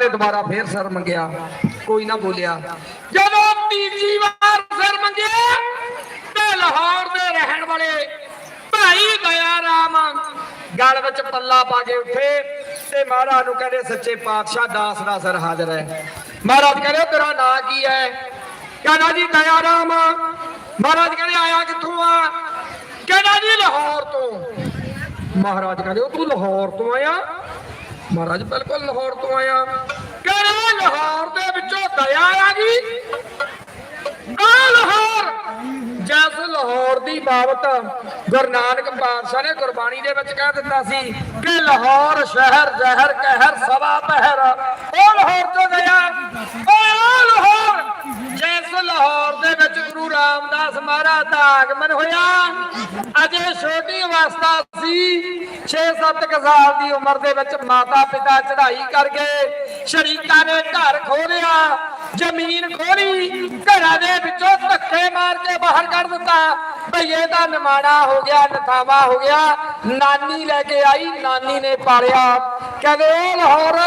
ਨੇ ਦੁਬਾਰਾ ਫੇਰ ਸਿਰ ਮੰਗਿਆ। ਕੋਈ ਨਾ ਬੋਲਿਆ। ਜਦੋਂ ਤੀਜੀ ਵਾਰ ਸਿਰ ਮੰਗਿਆ, ਤੇ ਲਾਹੌਰ ਦੇ ਰਹਿਣ ਵਾਲੇ ਭਾਈ ਦਇਆ ਰਾਮ ਗਲ ਵਿੱਚ ਪੱਲਾ ਪਾ ਕੇ ਉੱਠੇ ਤੇ ਮਹਾਰਾਜ ਨੂੰ ਕਹਿੰਦੇ, ਸੱਚੇ ਪਾਤਸ਼ਾਹ ਦਾਸ ਦਾ ਸਰ ਹਾਜ਼ਰ ਹੈ। ਮਹਾਰਾਜ ਕਹਿੰਦੇ, ਤੇਰਾ ਨਾਂ ਕੀ ਹੈ? ਕਹਿੰਦਾ ਜੀ, ਦਇਆ ਰਾਮ। ਮਹਾਰਾਜ ਕਹਿੰਦੇ, ਆਇਆ ਕਿੱਥੋਂ ਆ? ਕਹਿੰਦਾ ਜੀ, ਲਾਹੌਰ ਤੋਂ। ਮਹਾਰਾਜ ਕਹਿੰਦੇ, ਉਹ ਤੂੰ ਲਾਹੌਰ ਤੋਂ ਆਇਆ? ਮਹਾਰਾਜ, ਬਿਲਕੁਲ ਲਾਹੌਰ ਤੋਂ ਆਇਆ। ਕਹਿੰਦਾ ਲਾਹੌਰ ਦੇ ਵਿੱਚੋਂ ਦਇਆ ਆ ਗਈ? ਆ ਲਾਹੌਰ! ਜੈਸ ਲਾਹੌਰ ਦੀ ਬਾਬਤ ਗੁਰੂ ਨਾਨਕ ਪਾਤਸ਼ਾਹ ਨੇ ਗੁਰਬਾਣੀ ਦੇ ਵਿੱਚ ਕਹਿ ਦਿੱਤਾ ਸੀ ਕਿ ਲਾਹੌਰ ਸ਼ਹਿਰ ਜ਼ਹਿਰ ਕਹਿਰ ਸਵਾ ਪਹਿਰ। ਉਹ ਲਾਹੌਰ ਤੋਂ ਗਿਆ ਉਹ ਲਾਹੌਰ! ਜਿਸ ਲਾਹੌਰ ਦੇ ਵਿੱਚ ਗੁਰੂ ਰਾਮਦਾਸ ਮਹਾਰਾਜ ਦਾ ਆਗਮਨ ਹੋਇਆ, ਅਜੇ ਛੋਟੀ ਅਵਸਥਾ ਸੀ। 6-7 ਸਾਲ ਦੀ ਉਮਰ ਦੇ ਵਿੱਚ ਮਾਤਾ ਪਿਤਾ ਚੜ੍ਹਾਈ ਕਰ ਗਏ ਸ਼ਰੀਕਾਂ ਨੇ ਘਰ ਖੋਲਿਆ ਜ਼ਮੀਨ ਖੋਲੀ ਘਰਾਂ ਦੇ ਵਿੱਚੋਂ ਧੱਕੇ ਮਾਰ ਕੇ ਬਾਹਰ ਕੱਢ ਦਿੱਤਾ। ਭਈਏ ਦਾ ਨਿਮਾਣਾ ਹੋ ਗਿਆ, ਨਥਾਵਾ ਹੋ ਗਿਆ। ਨਾਨੀ ਲੈ ਕੇ ਆਈ, ਨਾਨੀ ਨੇ ਪਾਲਿਆ। ਕਹਿੰਦੇ ਉਹ ਲਾਹੌਰ,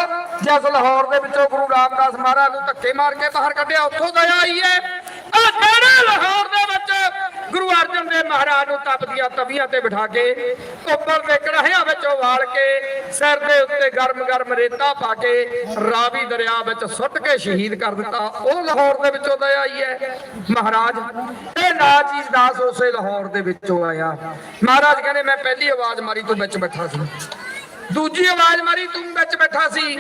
ਜਿਸ ਲਾਹੌਰ ਦੇ ਵਿੱਚੋਂ ਗੁਰੂ ਰਾਮਦਾਸ ਮਹਾਰਾਜ ਨੂੰ ਧੱਕੇ ਮਾਰ ਕੇ ਬਾਹਰ ਕੱਢਿਆ, ਉੱਥੋਂ ਦਇਆ ਆਈ ਹੈ ਆ ਕਿਹੜੇ ਲਾਹੌਰ ਦੇ ਵਿੱਚ ਗੁਰੂ ਅਰਜਨ ਦੇਵ ਮਹਾਰਾਜ ਨੂੰ ਤਪਦੀਆਂ ਤਵੀਆਂ ਤੇ ਬਿਠਾ ਕੇ ਉੱਪਰ ਦੇ ਕੜਾਹਿਆਂ ਉਬਾਲ ਕੇ ਸਿਰ ਦੇ ਉੱਤੇ ਗਰਮ ਗਰਮ ਰੇਤਾ ਪਾ ਕੇ ਰਾਵੀ ਦਰਿਆ ਵਿੱਚ ਸੁੱਟ ਕੇ ਸ਼ਹੀਦ ਕਰ ਦਿੱਤਾ। ਉਹ ਲਾਹੌਰ ਦੇ ਵਿੱਚੋਂ ਦਇਆ ਆਈ ਹੈ। ਮਹਾਰਾਜ, ਇਹ ਨਾ ਦਾਸ ਉਸੇ ਲਾਹੌਰ ਦੇ ਵਿੱਚੋਂ ਆਇਆ। ਮਹਾਰਾਜ ਕਹਿੰਦੇ, ਮੈਂ ਪਹਿਲੀ ਆਵਾਜ਼ ਮਾਰੀ, ਤੂੰ ਵਿੱਚ ਬੈਠਾ ਸੀ। ਦੂਜੀ ਆਵਾਜ਼ ਮਾਰੀ, ਤੂੰ ਵਿੱਚ ਬੈਠਾ ਸੀ।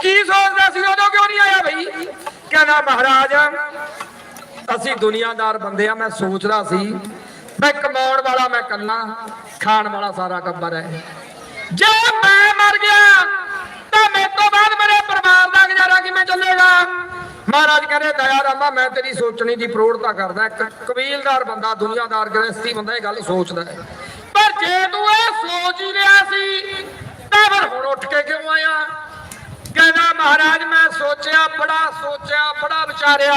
ਕੀ ਸੋਚਦਾ ਸੀ? ਉਦੋਂ ਕਿਉਂ ਨਹੀਂ ਆਇਆ ਬਈ? ਕਹਿੰਦਾ, ਮਹਾਰਾਜ, ਅਸੀਂ ਦੁਨੀਆਦਾਰ ਬੰਦੇ ਆ, ਮੈਂ ਸੋਚਦਾ ਸੀ, ਮੈਂ ਕਮਾਉਣ ਵਾਲਾ, ਮੈਂ ਕੱਲਾ ਖਾਣ ਵਾਲਾ ਸਾਰਾ ਗੱਬਰ ਹੈ। ਜੇ ਮੈਂ ਮਰ ਗਿਆ, ਤਾਂ ਮੇਰੇ ਤੋਂ ਬਾਅਦ ਮੇਰੇ ਪਰਿਵਾਰ ਦਾ ਗੁਜ਼ਾਰਾ ਕਿਵੇਂ ਚੱਲੇਗਾ? ਮਹਾਰਾਜ ਕਹਿੰਦੇ, ਦਇਆ ਰਾਮਾ, ਮੈਂ ਤੇਰੀ ਸੋਚਣੀ ਦੀ ਪ੍ਰੋੜਤਾ ਕਰਦਾ ਕਬੀਲਦਾਰ ਬੰਦਾ, ਦੁਨੀਆਦਾਰ ਗ੍ਰਸਤੀ ਬੰਦਾ, ਇਹ ਗੱਲ ਸੋਚਦਾ ਹੈ। ਪਰ ਜੇ ਤੂੰ ਇਹ ਸੋਚ ਹੀ ਰਿਹਾ ਸੀ, ਤਾਂ ਫਿਰ ਹੁਣ ਉੱਠ ਕੇ ਕਿਉਂ ਆਇਆ? ਕਹਿੰਦਾ, ਮਹਾਰਾਜ, ਮੈਂ ਸੋਚਿਆ, ਬੜਾ ਸੋਚਿਆ, ਬੜਾ ਵਿਚਾਰਿਆ।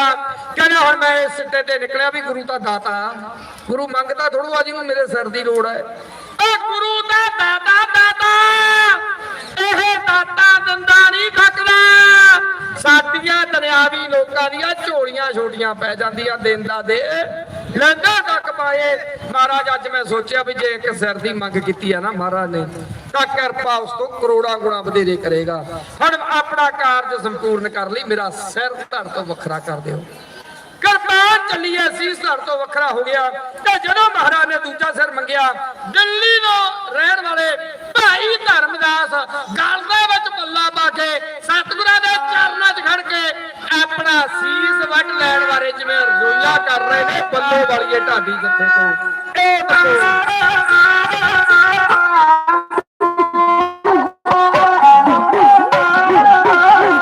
ਕਹਿੰਦਾ, ਹੁਣ ਮੈਂ ਇਸ ਸਿੱਟੇ ਤੇ ਨਿਕਲਿਆ ਵੀ ਗੁਰੂ ਤਾਂ ਦਾਤਾ ਗੁਰੂ ਮੰਗਦਾ ਥੋੜੂ ਆ ਜੀ ਜਿਹਨੂੰ ਮੇਰੇ ਸਿਰ ਦੀ ਲੋੜ ਹੈ। ਉਹ ਗੁਰੂ ਦਾ ਦਾਤਾ ਦਾਤਾ ਇਹ ਦਾਤਾ ਦੰਦਾ ਨਹੀਂ ਥੱਕਦਾ ਸਾਡੀਆਂ ਦਰਿਆਵੀ ਲੋਕਾਂ ਦੀਆਂ ਝੋਲੀਆਂ ਛੋਟੀਆਂ ਪੈ ਜਾਂਦੀਆਂ ਦਿੰਦਾ ਦੇ ਲੈਂਦਾ ਤੱਕ ਪਾਏ। ਮਹਾਰਾਜ, ਅੱਜ ਮੈਂ ਸੋਚਿਆ ਵੀ ਜੇ ਇੱਕ ਸਿਰ ਦੀ ਮੰਗ ਕੀਤੀ ਆ ਨਾ ਮਹਾਰਾਜ ਨੇ, ਤਾਂ ਕਿਰਪਾ ਉਸ ਤੋਂ ਕਰੋੜਾਂ ਗੁਣਾ ਵਧੇਰੇ ਕਰੇਗਾ। ਹੁਣ ਆਪਣਾ ਕਾਰਜ ਸੰਪੂਰਨ ਕਰ ਲਈ, ਮੇਰਾ ਸਿਰ ਧੜ ਤੋਂ ਵੱਖਰਾ ਕਰ ਦਿਓ। ਕਿਰਪਾਨ ਚੱਲੀ ਐ ਸੀ ਧੜ ਤੋਂ ਵੱਖਰਾ ਹੋ ਗਿਆ। ਤੇ ਜਦੋਂ ਮਹਾਰਾਜ ਨੇ ਦੂਜਾ ਸਿਰ ਮੰਗਿਆ, ਦਿੱਲੀ ਤੋਂ ਰਹਿਣ ਵਾਲੇ ਭਾਈ ਧਰਮਦਾਸ ਗਲ ਦੇ ਵਿੱਚ ਪੱਲਾ ਪਾ ਕੇ ਸਤਿਗੁਰਾਂ ਦੇ ਚਰਨਾਂ 'ਚ ਖੜ ਕੇ ਆਪਣਾ ਸੀਸ ਵੱਢ ਲੈਣ ਬਾਰੇ ਜਿਵੇਂ ਰੋਇਆ ਕਰ ਰਹੇ ਨੇ, ਪੱਲੋ ਵਾਲੀਏ ਢਾਡੀ ਜੱਥੇ ਤੋਂ। ਇਹ ਦੱਸੋ